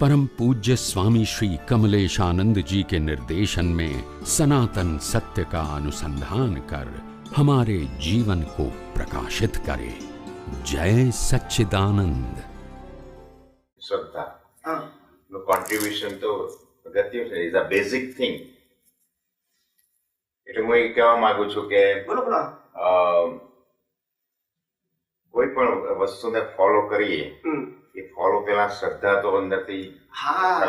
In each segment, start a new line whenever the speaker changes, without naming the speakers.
परम पूज्य स्वामी श्री कमलेशानंद जी के निर्देशन में सनातन सत्य का अनुसंधान कर हमारे जीवन को प्रकाशित करे जय सच्चिदानंद
શ્રદ્ધા
હા
નું કોન્ટ્રીબ્યુશન તો અગત્યનું છે ઇઝ અ બેઝિક થિંગ એટલે હું એ કહેવા માંગુ છું કે
બોલો બોલો
અ, કોઈ પણ વસ્તુને ફોલો કરીએ
હમ.
એ ફોલો પેલા શ્રદ્ધા તો અંદરથી
હા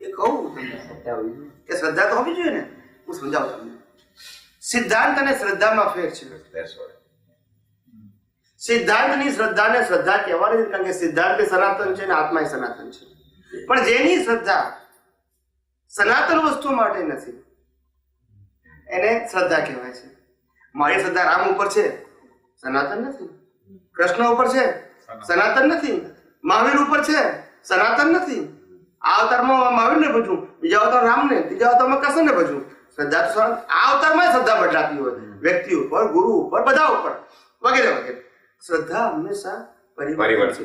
એ કહું તમને કે શ્રદ્ધા તો હોવી જોઈએ ને? હું સમજાવું તમને. સિદ્ધાંત અને શ્રદ્ધામાં ફેર છે. સિદ્ધાંતની શ્રદ્ધાને શ્રદ્ધા કહેવાની કારણ કે સિદ્ધાંત સનાતન છે અને આત્મા સનાતન છે. પણ જેની શ્રદ્ધા સનાતન વસ્તુ માટે નથી એને શ્રદ્ધા કહેવાય છે. મારી શ્રદ્ધા રામ ઉપર છે સનાતન નથી. કૃષ્ણ ઉપર છે સનાતન નથી. મહાવીર ઉપર છે? સનાતન નથી? આ અવતારમાં મહાવીરને ભજવું. બીજા અવતાર રામને ત્રીજા અવતારમાં કૃષ્ણને ભજવું. શ્રદ્ધા તો આ અવતારમાં શ્રદ્ધા બદલાતી હોય. વ્યક્તિ ઉપર ગુરુ ઉપર બધા ઉપર. વગેરે વગેરે. શ્રદ્ધા હંમેશા
પરિવર્તન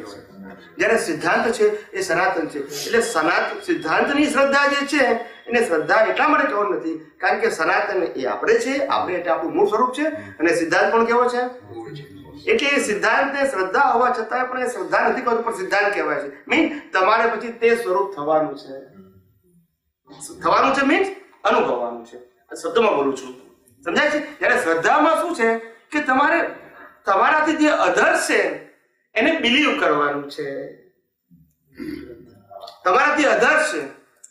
જ્યારે સિદ્ધાંત છે એ સનાતન છે. એટલે સનાતન સિદ્ધાંતની શ્રદ્ધા જે છે એને શ્રદ્ધા એટલા માટે કહેવાનું નથી. કારણ કે સનાતન એ આપણે છે આપણે એટલે આપણું મૂળ સ્વરૂપ છે. અને સિદ્ધાંત પણ કેવો છે. એટલે એ સિદ્ધાંતને શ્રદ્ધા હોવા છતાંય પણ એ શ્રદ્ધા નથી કરતું પણ સિદ્ધાંત કહેવાય છે. મીન તમારે પછી તે સ્વરૂપ થવાનું છે. થવાનું છે મીન્સ અનુભવવાનું છે. શબ્દમાં બોલું છું. સમજાય છે? જ્યારે શ્રદ્ધામાં શું છે? કે તમારે તમારાથી જે અધર છે, એને બિલીવ કરવાનું છે. તમારાથી અધર છે,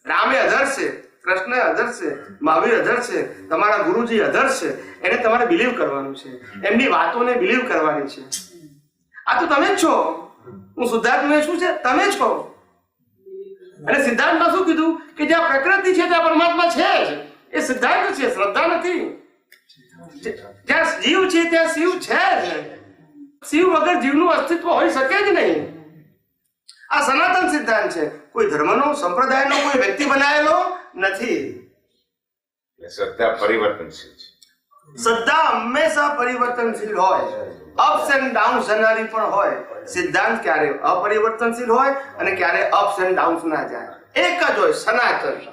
રામે અધર છે કૃષ્ણ અધર છે, મહાવીર અધર છે, તમારા ગુરુજી અધર છે, એને તમારે બિલીવ કરવાનું છે. એમની વાતોને બિલીવ કરવાની છે. આ તો તમે જ છો. હું શુદ્ધાત્મા શું છે, તમે છો. અને સિદ્ધાંતમાં શું કીધું? કે જ્યાં પ્રકૃતિ છે, ત્યાં પરમાત્મા છે જ. એ સિદ્ધાંત છે, શ્રદ્ધા નથી. જ્યાં જીવ છે, ત્યાં શિવ છે જ. શિવ વગર જીવનું અસ્તિત્વ હોઈ શકે જ નહીં. આ સનાતન સિદ્ધાંત છે. કોઈ ધર્મનો, સંપ્રદાયનો, કોઈ વ્યક્તિ બનાવેલો નથી.
સત્તા પરિવર્તનશીલ છે.
સત્તા હંમેશા પરિવર્તનશીલ હોય. અપ્સ એન્ડ ડાઉન્સ જનારી પણ હોય. સિદ્ધાંત ક્યારે અપરિવર્તનશીલ હોય અને ક્યારે અપ્સ એન્ડ ડાઉન્સ ના જાય. એક જ હોય સનાતન.